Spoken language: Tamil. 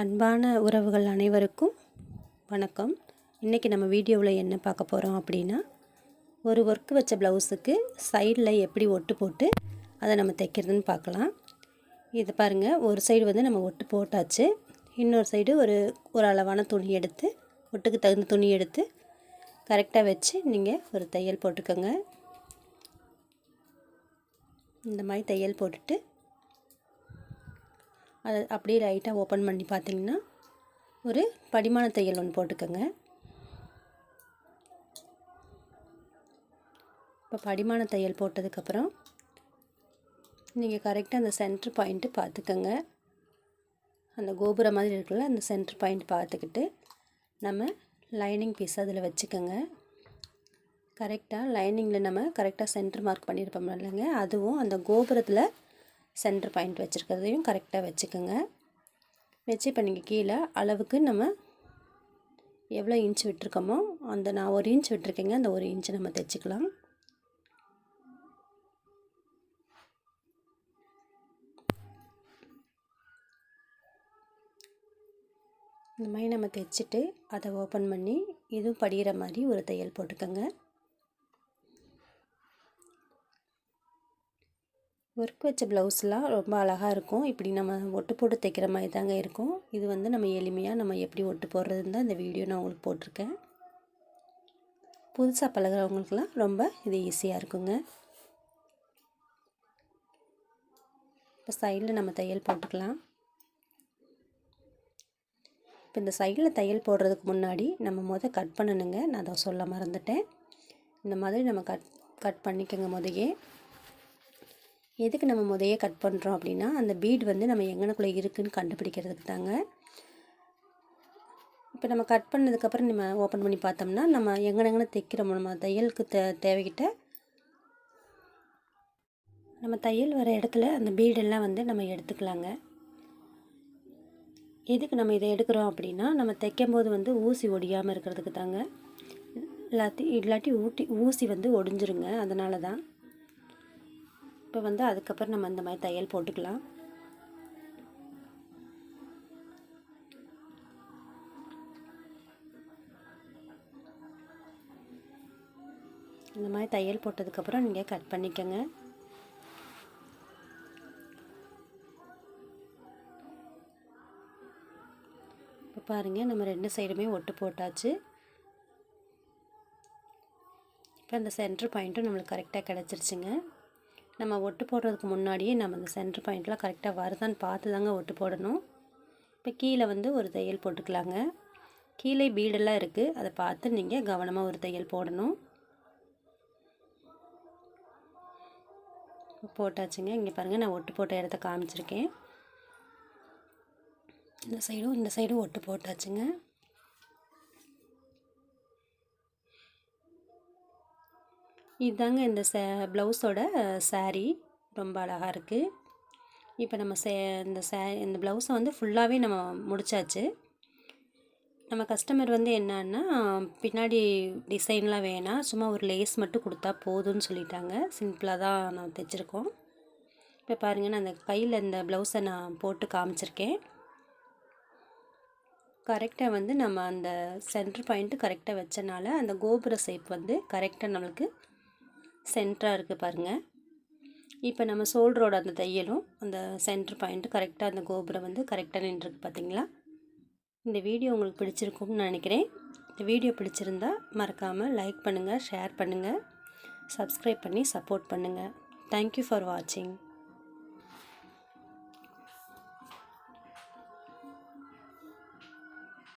அன்பான உறவுகள் அனைவருக்கும் வணக்கம். இன்றைக்கி நம்ம வீடியோவில் என்ன பார்க்க போகிறோம் அப்படின்னா ஒரு ஒர்க்கு வச்ச ப்ளவுஸுக்கு சைடில் எப்படி ஒட்டு போட்டு அதை நம்ம தைக்கிறதுன்னு பார்க்கலாம். இது பாருங்கள் ஒரு சைடு வந்து நம்ம ஒட்டு போட்டாச்சு. இன்னொரு சைடு ஒரு ஒரு அளவான துணி எடுத்து ஒட்டுக்கு தகுந்த துணி எடுத்து கரெக்டாக வச்சு நீங்கள் ஒரு தையல் போட்டுக்கோங்க. இந்த மாதிரி தையல் போட்டுட்டு அதை அப்படியே லைட்டாக ஓப்பன் பண்ணி பார்த்தீங்கன்னா ஒரு படிமான தையல் ஒன்று போட்டுக்கோங்க. இப்போ படிமான தையல் போட்டதுக்கப்புறம் நீங்கள் கரெக்டாக அந்த சென்ட்ரு பாயிண்ட்டு பார்த்துக்கோங்க. அந்த கோபுரம் மாதிரி இருக்குல்ல அந்த சென்ட்ரு பாயிண்ட் பார்த்துக்கிட்டு நம்ம லைனிங் பீஸ் அதில் வச்சுக்கோங்க. கரெக்டாக லைனிங்கில் நம்ம கரெக்டாக சென்ட்ரு மார்க் பண்ணியிருப்போம் இல்லைங்க அதுவும் அந்த கோபுரத்தில் சென்டர் பாயிண்ட் வச்சுருக்கிறதையும் கரெக்டாக வச்சுக்கோங்க. வச்சு இப்போ நீங்கள் கீழே அளவுக்கு நம்ம எவ்வளோ இன்ச் விட்டுருக்கோமோ அந்த நான் ஒரு இன்ச் விட்டுருக்கேங்க அந்த ஒரு இன்ச்சு நம்ம தைச்சிக்கலாம். இந்த மாதிரி நம்ம தைச்சிட்டு அதை ஓப்பன் பண்ணி இதுவும் படிகிற மாதிரி ஒரு தையல் போட்டுக்கோங்க. ஒர்க் வச்ச ப்ளவுஸ்லாம் ரொம்ப அழகாக இருக்கும். இப்படி நம்ம ஒட்டு போட்டு தைக்கிற மாதிரி தாங்க இருக்கும். இது வந்து நம்ம எளிமையாக நம்ம எப்படி ஒட்டு போடுறதுன்னு தான் இந்த வீடியோ நான் உங்களுக்கு போட்டிருக்கேன். புதுசாக பழகிறவங்களுக்குலாம் ரொம்ப இது ஈஸியாக இருக்குங்க. இப்போ சைடில் நம்ம தையல் போட்டுக்கலாம். இப்போ இந்த சைடில் தையல் போடுறதுக்கு முன்னாடி நம்ம முதல் கட் பண்ணணுங்க. நான் அதை சொல்ல மறந்துட்டேன். இந்த மாதிரி நம்ம கட் கட் பண்ணிக்கோங்க முதையே. எதுக்கு நம்ம முதையே கட் பண்ணுறோம் அப்படின்னா அந்த பீட் வந்து நம்ம எங்கனக்குள்ளே இருக்குதுன்னு கண்டுபிடிக்கிறதுக்கு தாங்க. இப்போ நம்ம கட் பண்ணதுக்கப்புறம் நம்ம ஓப்பன் பண்ணி பார்த்தோம்னா நம்ம எங்கனெங்கன தைக்கிறோம் நம்ம தையலுக்கு தே தேவைக்கிட்ட நம்ம தையல் வர இடத்துல அந்த பீடெல்லாம் வந்து நம்ம எடுத்துக்கலாங்க. எதுக்கு நம்ம இதை எடுக்கிறோம் அப்படின்னா நம்ம தைக்கும்போது வந்து ஊசி ஒடியாமல் இருக்கிறதுக்கு தாங்க. எல்லாத்தையும் இல்லாட்டி ஊட்டி ஊசி வந்து ஒடிஞ்சிருங்க. அதனால தான். இப்போ வந்து அதுக்கப்புறம் நம்ம இந்த மாதிரி தையல் போட்டுக்கலாம். இந்த மாதிரி தையல் போட்டதுக்கப்புறம் நீங்கள் கட் பண்ணிக்கோங்க. இப்போ பாருங்கள் நம்ம ரெண்டு சைடுமே ஒட்டு போட்டாச்சு. இப்போ அந்த சென்ட்ரு பாயிண்ட்டும் நம்மளுக்கு கரெக்டாக கிடச்சிருச்சுங்க. நம்ம ஒட்டு போடுறதுக்கு முன்னாடியே நம்ம அந்த சென்டர் பாயிண்ட்லாம் கரெக்டாக வருதான்னு பார்த்து தாங்க ஒட்டு போடணும். இப்போ கீழே வந்து ஒரு தையல் போட்டுக்கலாங்க. கீழே பீடெல்லாம் இருக்குது அதை பார்த்து நீங்கள் கவனமாக ஒரு தையல் போடணும். போட்டாச்சுங்க. இங்கே பாருங்கள் நான் ஒட்டு போட்ட இடத்த காமிச்சிருக்கேன். இந்த சைடும் இந்த சைடும் ஒட்டு போட்டாச்சுங்க. இதுதாங்க இந்த சே ப்ளவுஸோட சாரீ ரொம்ப அழகாக இருக்குது இப்போ நம்ம சே இந்த சே இந்த ப்ளவுஸை வந்து ஃபுல்லாகவே நம்ம முடித்தாச்சு நம்ம கஸ்டமர் வந்து என்னன்னா பின்னாடி டிசைன்லாம் வேணாம். சும்மா ஒரு லேஸ் மட்டும் கொடுத்தா போதும்னு சொல்லிட்டாங்க. சிம்பிளாக தான் நான் தைச்சிருக்கோம். இப்போ பாருங்கள் நான் அந்த கையில் இந்த ப்ளவுஸை நான் போட்டு காமிச்சிருக்கேன். கரெக்டாக வந்து நம்ம அந்த சென்டர் பாயிண்ட்டு கரெக்டாக வச்சனால அந்த கோபுர ஷேப் வந்து கரெக்டாக நம்மளுக்கு சென்டராக இருக்குது பாருங்கள் இப்போ நம்ம சோல்டரோட அந்த தையலும் அந்த சென்டர் பாயிண்ட்டு கரெக்டாக அந்த கோபுரம் வந்து கரெக்டாக நின்றுருக்கு பார்த்தீங்களா இந்த வீடியோ உங்களுக்கு பிடிச்சிருக்கும்னு நினைக்கிறேன். இந்த வீடியோ பிடிச்சிருந்தா மறக்காமல் லைக் பண்ணுங்கள் ஷேர் பண்ணுங்கள் சப்ஸ்கிரைப் பண்ணி சப்போர்ட் பண்ணுங்கள் தேங்க்யூ ஃபார் வாட்சிங்